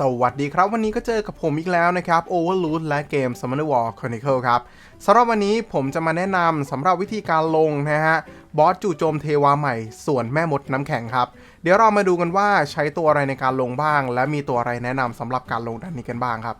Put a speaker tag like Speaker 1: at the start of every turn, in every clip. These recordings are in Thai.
Speaker 1: สวัสดีครับ วันนี้ก็เจอกับผมอีกแล้วนะครับ Overload และเกม Summoner War Chronicle ครับสำหรับวันนี้ผมจะมาแนะนำสำหรับวิธีการลงนะฮะบอสจู่โจมเทวาใหม่ส่วนแม่มดน้ำแข็งครับ เดี๋ยวเรามาดูกันว่าใช้ตัวอะไรในการลงบ้าง และมีตัวอะไรแนะนำสำหรับการลงดันนี้กันบ้างครับ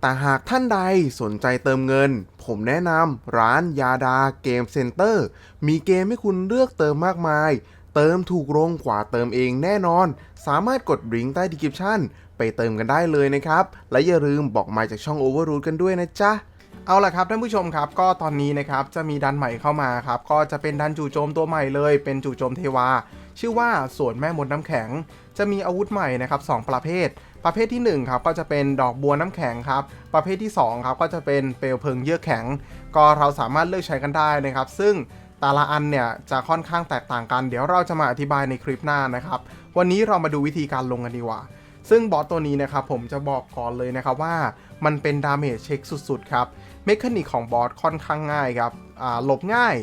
Speaker 2: แต่หากท่านใดสนใจเติมเงิน ผมแนะนำร้านยาดาเกมเซ็นเตอร์มีเกมให้คุณเลือกเติมมากมาย เติมถูกลงกว่าเติมเองแน่นอน สามารถกดลิงก์ใต้ดีคริปชั่นไปเติมกันได้เลยนะครับ และอย่าลืมบอกมาจากช่อง Overroot กันด้วยนะจ๊ะ
Speaker 1: เอาล่ะครับท่านผู้ชมครับก็ตอนนี้นะครับจะมีดันใหม่เข้ามาครับก็จะเป็นดันจู่โจมตัวใหม่เลย เป็นจู่โจมเทวา ชื่อว่าสวนแม่มดน้ำแข็ง จะมีอาวุธใหม่นะครับสองประเภท ประเภทที่1ครับก็จะเป็นดอกบัวน้ำแข็งครับประเภทที่2ครับก็จะเป็นเปลวเพลิงเยือกแข็ง ก็เราสามารถเลือกใช้กันได้นะครับ ซึ่ง แต่ละอันเนี่ยจะค่อนข้างแตกต่างกัน เดี๋ยวเราจะมาอธิบายในคลิปหน้านะครับ วันนี้เรามาดูวิธีการลงกันดีกว่า ซึ่งบอสตัวนี้นะครับผมจะบอกก่อนเลยนะครับว่ามันเป็นดาเมจเช็คสุดๆครับเมคานิกของบอสค่อนข้างง่ายครับอ่าหลบง่าย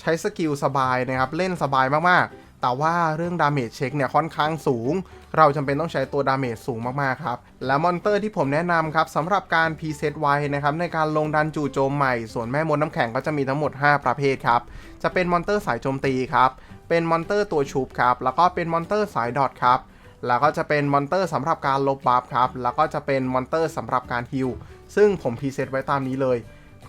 Speaker 1: ใช้สกิลสบายนะครับเล่นสบายมากๆ แต่ว่าเรื่องดาเมจเช็คเนี่ยค่อนข้างสูง เราจำเป็นต้องใช้ตัวดาเมจสูงมากๆครับ และมอนเตอร์ที่ผมแนะนำครับสำหรับการพรีเซตไว้นะครับในการลงดันจู่โจมใหม่ ส่วนแม่มดน้ำแข็งก็จะมีทั้งหมด 5 ประเภทครับ จะเป็นมอนเตอร์สายโจมตีครับ เป็นมอนเตอร์ตัวชุบครับ แล้วก็เป็นมอนเตอร์สายดอทครับแล้วก็จะเป็นมอนเตอร์สำหรับการลบบัฟครับ แล้วก็จะเป็นมอนเตอร์สำหรับการฮิล ซึ่งผมพรีเซตไว้ตามนี้เลย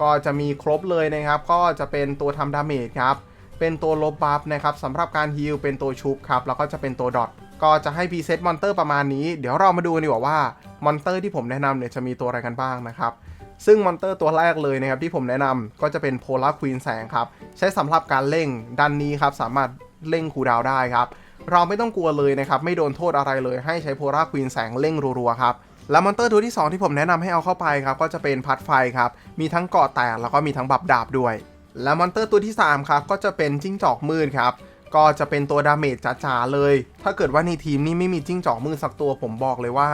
Speaker 1: ก็จะมีครบเลยนะครับ ก็จะเป็นตัวทำดาเมจครับ เป็นตัวลบบัฟนะครับสำหรับการฮิล เป็นตัวชุบครับ แล้วก็จะเป็นตัวดอท ก็จะให้พรีเซตมอนเตอร์ประมาณนี้ เดี๋ยวเรามาดูกันดีกว่าว่ามอนเตอร์ที่ผมแนะนำเนี่ยจะมีตัวอะไรกันบ้างนะครับ ซึ่งมอนเตอร์ตัวแรกเลยนะครับที่ผมแนะนำก็จะเป็นโพลาร์ควีนแสงครับ ใช้สำหรับการเร่งดันนี้ครับสามารถเร่งคูดาวได้ครับ เราไม่ต้องกลัวเลยนะครับ ไม่โดนโทษอะไรเลย ให้ใช้โพลาร์ควีนแสงเร่งรัวๆครับและมอนเตอร์ตัวที่ 2 ที่ผมแนะนำให้เอาเข้าไปครับก็จะเป็นพัดไฟครับ มีทั้งเกาะแตกแล้วก็มีทั้งบับดาบด้วย และมอนเตอร์ตัวที่3ครับก็จะเป็นจิ้งจอกมืดครับ ก็จะเป็นตัวดาเมจจ๋าๆเลย ถ้าเกิดว่าในทีมนี้ไม่มีจิ้งจอกมืดสักตัวผมบอกเลยว่า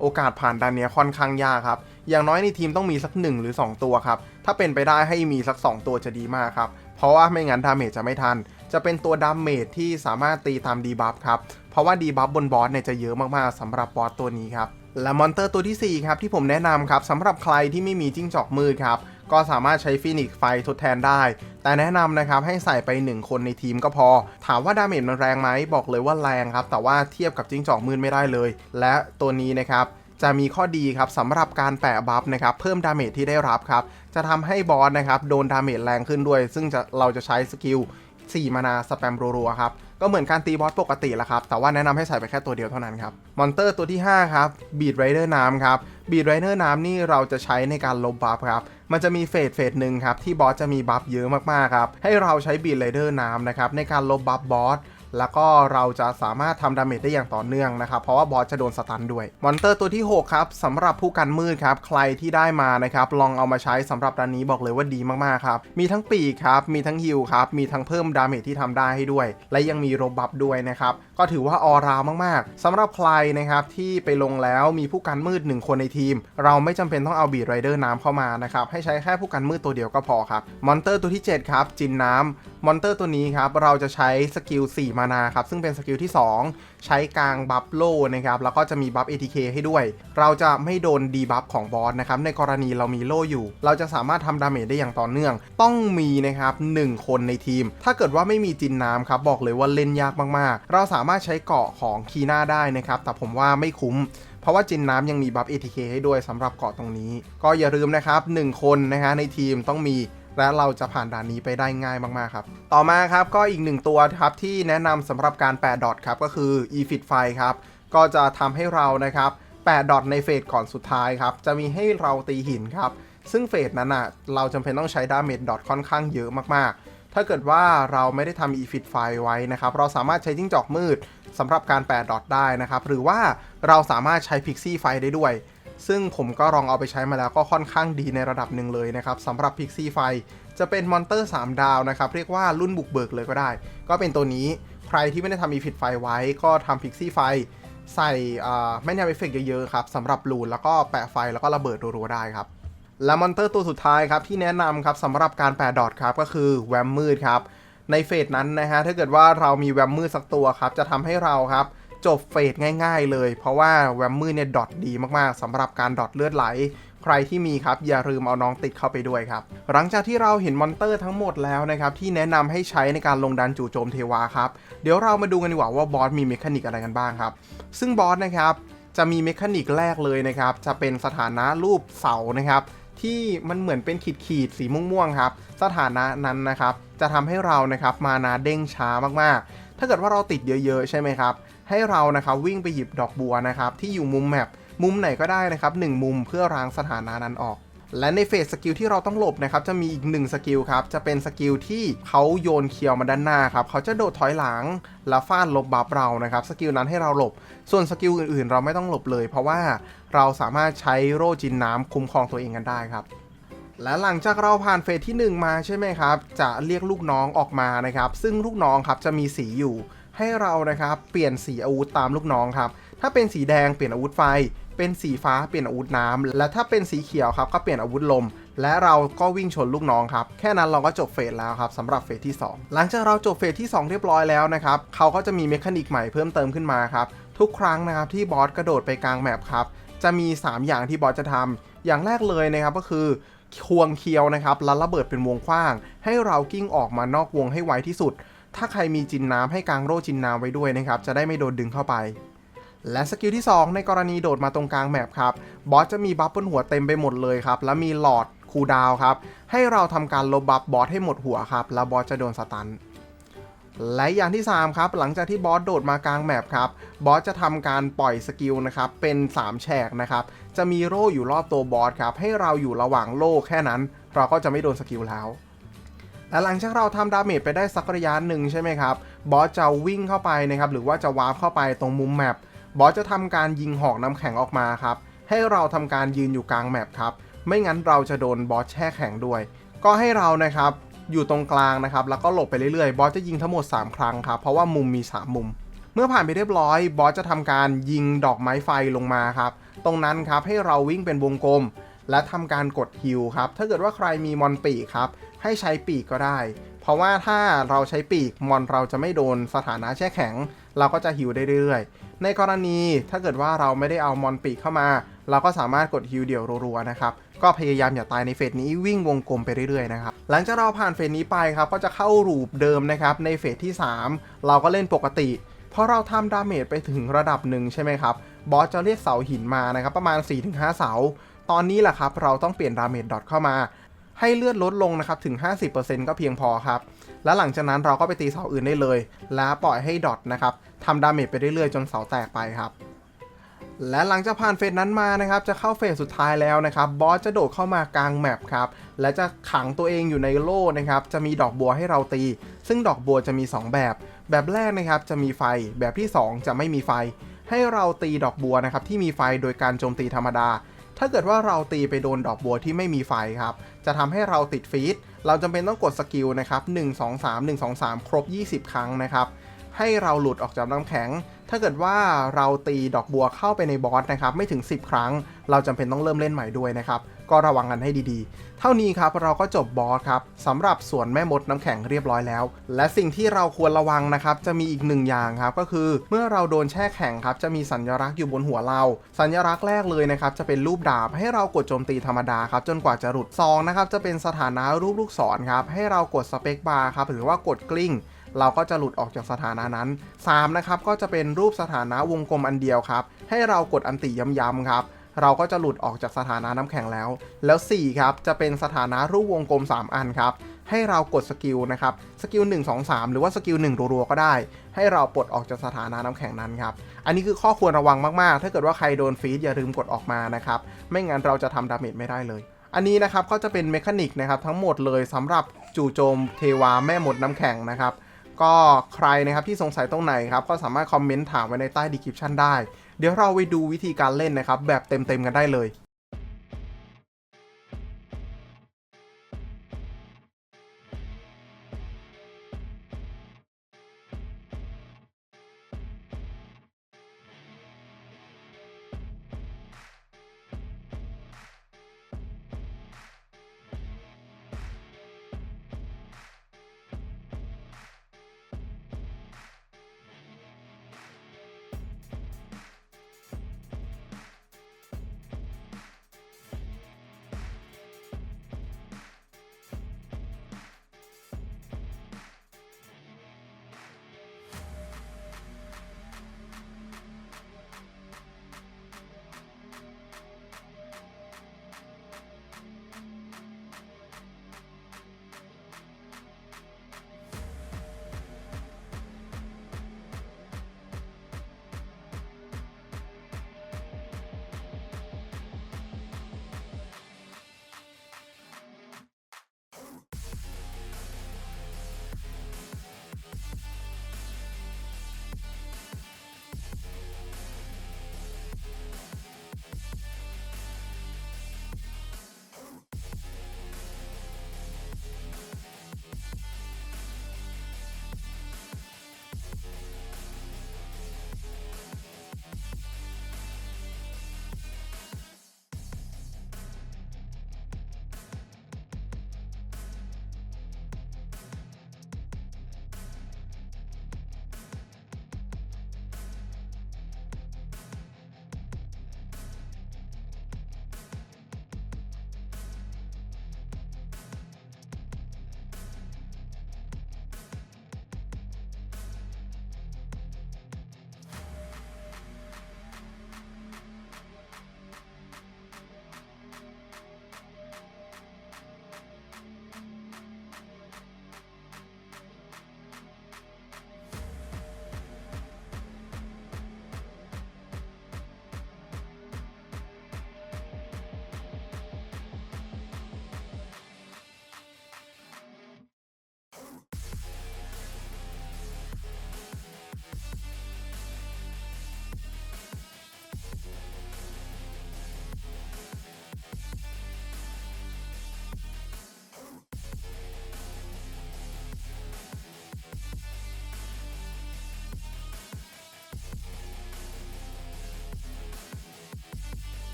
Speaker 1: โอกาสผ่านดันเนี้ยค่อนข้างยากครับ อย่างน้อยในทีมต้องมีสัก 1 หรือ 2 ตัวครับ ถ้าเป็นไปได้ให้มีสัก 2 ตัวจะดีมากครับ เพราะว่าไม่งั้นดาเมจจะไม่ทัน จะเป็นตัวดาเมจที่สามารถตีตามดีบัฟครับ เพราะว่าดีบัฟบนบอสเนี่ยจะเยอะมากๆสำหรับบอสตัวนี้ครับ และมอนเตอร์ตัวทีสี่4ครับที่ผมแนะนำครับสำหรับใครที่ไม่มีจิ้งจอกมืดครับ ก็สามารถใช้ฟินิกซ์ไฟทดแทนได้ แต่แนะนำนะครับให้ใส่ไป 1 คนในทีมก็พอ ถามว่าดาเมจมันแรงไหมบอกเลยว่าแรงครับ แต่ว่าเทียบกับจิ้งจอกมืดไม่ได้เลย และตัวนี้นะครับจะมีข้อดีครับสำหรับการแปะบัฟนะครับเพิ่มดาเมจที่ได้รับครับ จะทำให้บอสนะครับโดนดาเมจแรงขึ้นด้วย ซึ่งจะเราจะใช้สกิล4มานาสแปมรัวๆครับ ก็เหมือนการตีบอสปกติแหละครับ แต่ว่าแนะนำให้ใส่ไปแค่ตัวเดียวเท่านั้นครับ มอนเตอร์ตัวที่ 5 ครับบีดไรเดอร์น้ำครับบีดไรเดอร์น้ำนี่เราจะใช้ในการลบบัฟครับ มันจะมีเฟสเฟสหนึ่งครับที่บอสจะมีบัฟเยอะมากๆครับ ให้เราใช้บีดไรเดอร์น้ำนะครับในการลบบัฟบอส แล้วก็เราจะสามารถทำดาเมจได้อย่างต่อเนื่องนะครับ เพราะว่าบอสจะโดนสตันด้วย มอนเตอร์ตัวที่ 6 ครับสำหรับผู้กันมืดครับ ใครที่ได้มานะครับ ลองเอามาใช้สำหรับด้านนี้บอกเลยว่าดีมากๆครับ มีทั้งปีครับ มีทั้งฮิลครับ มีทั้งเพิ่มดาเมจที่ทำได้ให้ด้วย และยังมีโรบัฟด้วยนะครับ ก็ถือว่าออราวมากๆสำหรับใครนะครับที่ไปลงแล้วมีผู้กันมืด 1 คนในทีม เราไม่จำเป็นต้องเอาบีดไรเดอร์น้ำเข้ามานะครับให้ใช้แค่ผู้กันมืดตัวเดียวก็พอครับมอนเตอร์ตัวที่ 7 ครับจินน้ำมอนเตอร์ตัวนี้ครับเราจะใช้สกิล4มานาครับ ซึ่งเป็นสกิลที่ 2 ใช้กลางบัฟโลนะครับ แล้วก็จะมีบัฟ ATK ให้ด้วย เราจะไม่โดนดีบัฟของบอสนะครับ ในกรณีเรามีโลอยู่ เราจะสามารถทำดาเมจได้อย่างต่อเนื่อง ต้องมีนะครับ 1 คนในทีม ถ้าเกิดว่าไม่มีจินน้ำครับ บอกเลยว่าเล่นยากมากๆ เราสามารถใช้เกาะของคีน่าได้นะครับ แต่ผมว่าไม่คุ้มเพราะว่าจินน้ำยังมีบัฟ ATK ให้ด้วยสำหรับเกาะตรงนี้ ก็อย่าลืมนะครับ 1 คนนะฮะในทีมต้องมี และเราจะผ่านด่านนี้ไปได้ง่ายมาก ๆ ครับ ต่อมาครับก็อีกหนึ่งตัวครับที่แนะนำสำหรับการแปะดอทครับก็คือ e f i t ไฟครับ ก็จะทำให้เรานะครับแปะดอทในเฟสก่อนสุดท้ายครับ จะมีให้เราตีหินครับ ซึ่งเฟสนั้นอะเราจำเป็นต้องใช้ดาเมจดอทค่อนข้างเยอะมาก ๆ ถ้าเกิดว่าเราไม่ได้ทำ e f i t ไฟไว้นะครับ เราสามารถใช้จิ้งจอกมืดสำหรับการแปะดอทได้นะครับ หรือว่าเราสามารถใช้พิกซี่ไฟได้ด้วย ซึ่งผมก็ลองเอาไปใช้มาแล้วก็ค่อนข้างดีในระดับหนึ่งเลยนะครับสำหรับพิกซี่ไฟจะเป็นมอนเตอร์ 3 ดาวนะครับ เรียกว่ารุ่นบุกเบิกเลยก็ได้ ก็เป็นตัวนี้ใครที่ไม่ได้ทำมีผิดไฟไว้ก็ทำพิกซี่ไฟ ใส่แม่นยำเอฟเฟกเยอะๆครับสำหรับลูนแล้วก็แปะไฟแล้วก็ระเบิดรัวๆได้ครับ และมอนเตอร์ตัวสุดท้ายครับ ที่แนะนำครับสำหรับการแปะดอทครับ ก็คือแวมมืดครับ ในเฟสนั้นนะฮะถ้าเกิดว่าเรามีแวมมืดสักตัวครับ จะทำให้เราครับ จบเฟสง่าย ๆ เลย เพราะว่าแวมมือเนี่ยดอทดีมากๆสำหรับการดอทเลือดไหล ใครที่มีครับอย่าลืมเอาน้องติดเข้าไปด้วยครับ หลังจากที่เราเห็นมอนเตอร์ทั้งหมดแล้วนะครับ ที่แนะนำให้ใช้ในการลงดันจู่โจมเทวาครับ เดี๋ยวเรามาดูกันดีกว่าว่าบอสมีเมคานิกอะไรกันบ้างครับ ซึ่งบอสนะครับจะมีเมคานิกแรกเลยนะครับ จะเป็นสถานะรูปเสานะครับ ที่มันเหมือนเป็นขีดขีดๆสีม่วงๆครับ สถานะนั้นนะครับ จะทำให้เรานะครับมานาเด้งช้ามากๆ ถ้าเกิดว่าเราติดเยอะๆ ใช่ไหมครับ ให้เรานะครับวิ่งไปหยิบดอกบัวนะครับที่อยู่มุมแมปมุมไหนก็ได้นะครับหนึ่งมุมเพื่อรางสถานะนั้นออก และในเฟสสกิลที่เราต้องหลบนะครับจะมีอีกหนึ่งสกิลครับจะเป็นสกิลที่เขาโยนเคียวมาด้านหน้าครับเขาจะโดดถอยหลังแล้วฟาดลบบัฟเรานะครับสกิลนั้นให้เราหลบ ส่วนสกิลอื่นๆ เราไม่ต้องหลบเลย เพราะว่าเราสามารถใช้โรจินน้ำคุ้มครองตัวเองกันได้ครับ และหลังจากเราผ่านเฟสที่ 1 มาใช่ไหมครับ จะเรียกลูกน้องออกมานะครับ ซึ่งลูกน้องครับจะมีสีอยู่ ให้เรานะครับเปลี่ยนสีอาวุธตามลูกน้องครับ ถ้าเป็นสีแดงเปลี่ยนอาวุธไฟ เป็นสีฟ้าเปลี่ยนอาวุธน้ำและถ้าเป็นสีเขียวครับก็เปลี่ยนอาวุธลม และเราก็วิ่งชนลูกน้องครับ แค่นั้นเราก็จบเฟสแล้วครับสำหรับเฟสที่ 2 หลังจากเราจบเฟสที่ 2 เรียบร้อยแล้วนะครับเขาก็จะมีเมคานิกใหม่เพิ่มเติมขึ้นมาครับทุกครั้งนะครับที่บอสกระโดดไปกลางแมปครับจะมี 3 อย่างที่บอสจะทำอย่างแรกเลยนะครับก็คือ ควงเคียวนะครับแล้วระเบิดเป็นวงกว้าง ให้เรากิ้งออกมานอกวงให้ไวที่สุด ถ้าใครมีจินน้ำให้กางโร่จินน้ำไว้ด้วยนะครับ จะได้ไม่โดนดึงเข้าไป และสกิลที่ 2 ในกรณีโดดมาตรงกลางแมปครับ บอสจะมีบัฟบนหัวเต็มไปหมดเลยครับ และมีหลอดคูดาวครับ ให้เราทำการลบบัฟบอสให้หมดหัวครับ แล้วบอสจะโดนสตันและอย่างที่ 3 ครับ หลังจากที่บอสโดดมากลางแมปครับ บอสจะทำการปล่อยสกิลนะครับ เป็น 3 แฉกนะครับ จะมีโล่อยู่รอบตัวบอสครับ ให้เราอยู่ระหว่างโล่แค่นั้น เราก็จะไม่โดนสกิลแล้วและหลังจากเราทำดาเมจไปได้สักระยะหนึ่งใช่ไหมครับ บอสจะวิ่งเข้าไปนะครับ หรือว่าจะวาร์ปเข้าไปตรงมุมแมปบอสจะทำการยิงหอกน้ำแข็งออกมาครับ ให้เราทำการยืนอยู่กลางแมปครับ ไม่งั้นเราจะโดนบอสแช่แข็งด้วย ก็ให้เรานะครับอยู่ตรงกลางนะครับ แล้วก็หลบไปเรื่อยๆ บอสจะยิงทั้งหมด 3 ครั้งครับ เพราะว่ามุมมี 3 มุม เมื่อผ่านไปเรียบร้อย บอสจะทำการยิงดอกไม้ไฟลงมาครับ ตรงนั้นครับให้เราวิ่งเป็นวงกลม และทำการกดฮิลครับถ้าเกิดว่าใครมีมอนปีกครับให้ใช้ปีกก็ได้ เพราะว่าถ้าเราใช้ปีกมอนเราจะไม่โดนสถานะแช่แข็ง เราก็จะฮิลได้เรื่อยๆ ในกรณีถ้าเกิดว่าเราไม่ได้เอามอนปีกเข้ามา เราก็สามารถกดฮิลเดี่ยวรัวๆนะครับก็พยายามอย่าตายในเฟสนี้วิ่งวงกลมไปเรื่อยๆนะครับหลังจากเราผ่านเฟสนี้ไปครับก็จะเข้ารูปเดิมนะครับในเฟสที่ 3 เราก็เล่นปกติพอเราทำดาเมจไปถึงระดับหนึ่งใช่ไหมครับ บอสจะเรียกเสาหินมานะครับ ประมาณ 4-5 เสา ตอนนี้แหละครับ เราต้องเปลี่ยนดาเมจดอทเข้ามา ให้เลือดลดลงนะครับถึง 50%ก็เพียงพอครับ แล้วหลังจากนั้นเราก็ไปตีเสาอื่นได้เลย แล้วปล่อยให้ดอทนะครับทำดาเมจไปเรื่อยๆ จนเสาแตกไปครับและหลังจากผ่านเฟสนั้นมานะครับ จะเข้าเฟสสุดท้ายแล้วนะครับ บอสจะโดดเข้ามากลางแมปครับ และจะขังตัวเองอยู่ในโล่นะครับ จะมีดอกบัวให้เราตี ซึ่งดอกบัวจะมี 2 แบบ แบบแรกนะครับ จะมีไฟ แบบที่ 2 จะไม่มีไฟ ให้เราตีดอกบัวนะครับที่มีไฟโดยการโจมตีธรรมดา ถ้าเกิดว่าเราตีไปโดนดอกบัวที่ไม่มีไฟครับ จะทำให้เราติดฟีดเราจำเป็นต้องกดสกิลนะครับ 1 2 3 1 2 3 ครบ 20 ครั้งนะครับ ให้เราหลุดออกจากน้ำแข็ง ถ้าเกิดว่าเราตีดอกบัวเข้าไปในบอสนะครับไม่ถึง 10 ครั้ง เราจำเป็นต้องเริ่มเล่นใหม่ด้วยนะครับ ก็ระวังกันให้ดีๆ เท่านี้ครับเราก็จบบอสครับสำหรับส่วนแม่มดน้ำแข็งเรียบร้อยแล้ว และสิ่งที่เราควรระวังนะครับจะมีอีกหนึ่งอย่างครับก็คือเมื่อเราโดนแช่แข็งครับจะมีสัญลักษณ์อยู่บนหัวเรา สัญลักษณ์แรกเลยนะครับจะเป็นรูปดาบให้เรากดโจมตีธรรมดาครับจนกว่าจะหลุดซองนะครับจะเป็นสถานะรูปลูกศรครับให้เรากดสเปคบาร์ครับหรือว่ากดกลิ้ง เราก็จะหลุดออกจากสถานะนั้น 3 นะครับ ก็จะเป็นรูปสถานะวงกลมอันเดียวครับ ให้เรากดอันติย้ำๆครับ เราก็จะหลุดออกจากสถานะน้ำแข็งแล้ว แล้ว 4 ครับ จะเป็นสถานะรูปวงกลม 3 อันครับ ให้เรากดสกิลนะครับ สกิล1 2 3 หรือว่าสกิล1รัวๆก็ได้ ให้เราปลดออกจากสถานะน้ำแข็งนั้นครับ อันนี้คือข้อควรระวังมากๆ ถ้าเกิดว่าใครโดนฟีดอย่าลืมกดออกมานะครับ ไม่งั้นเราจะทำดาเมจไม่ได้เลยอันนี้นะครับก็จะเป็นเมคานิกนะครับทั้งหมดเลยสำหรับจู่โจมเทวาแม่หมดน้ำแข็งนะครับ ก็ใครนะครับที่สงสัยตรงไหนครับก็สามารถคอมเมนต์ถามไว้ในใต้ดีคริปชันได้ เดี๋ยวเราไปดูวิธีการเล่นนะครับแบบเต็มๆกันได้เลย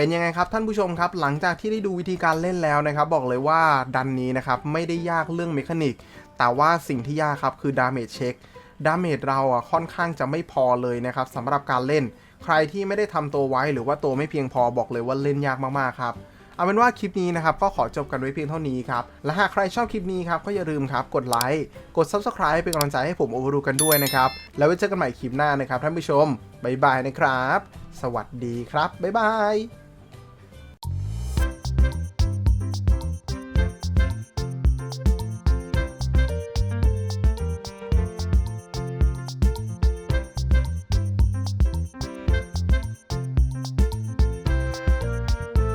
Speaker 1: เป็นยังไงครับท่านผู้ชมครับหลังจากที่ได้ดูวิธีการเล่นแล้วนะครับ บอกเลยว่าดันนี้นะครับไม่ได้ยากเรื่องเมคานิกแต่ว่าสิ่งที่ยากครับคือดาเมจเช็คดาเมจเราอะค่อนข้างจะไม่พอเลยนะครับสำหรับการเล่น ใครที่ไม่ได้ทำตัวไว้หรือว่าตัวไม่เพียงพอบอกเลยว่าเล่นยากมากๆครับเอาเป็นว่าคลิปนี้นะครับก็ขอจบกันไว้เพียงเท่านี้ครับ และหากใครชอบคลิปนี้ครับก็อย่าลืมครับกดไลค์กด Subscribe เป็นกำลังใจให้ผมโอเวอร์ดูกันด้วยนะครับ แล้วไว้เจอกันใหม่คลิปหน้านะครับท่านผู้ชม บ๊ายบายนะครับ สวัสดีครับ บ๊ายบาย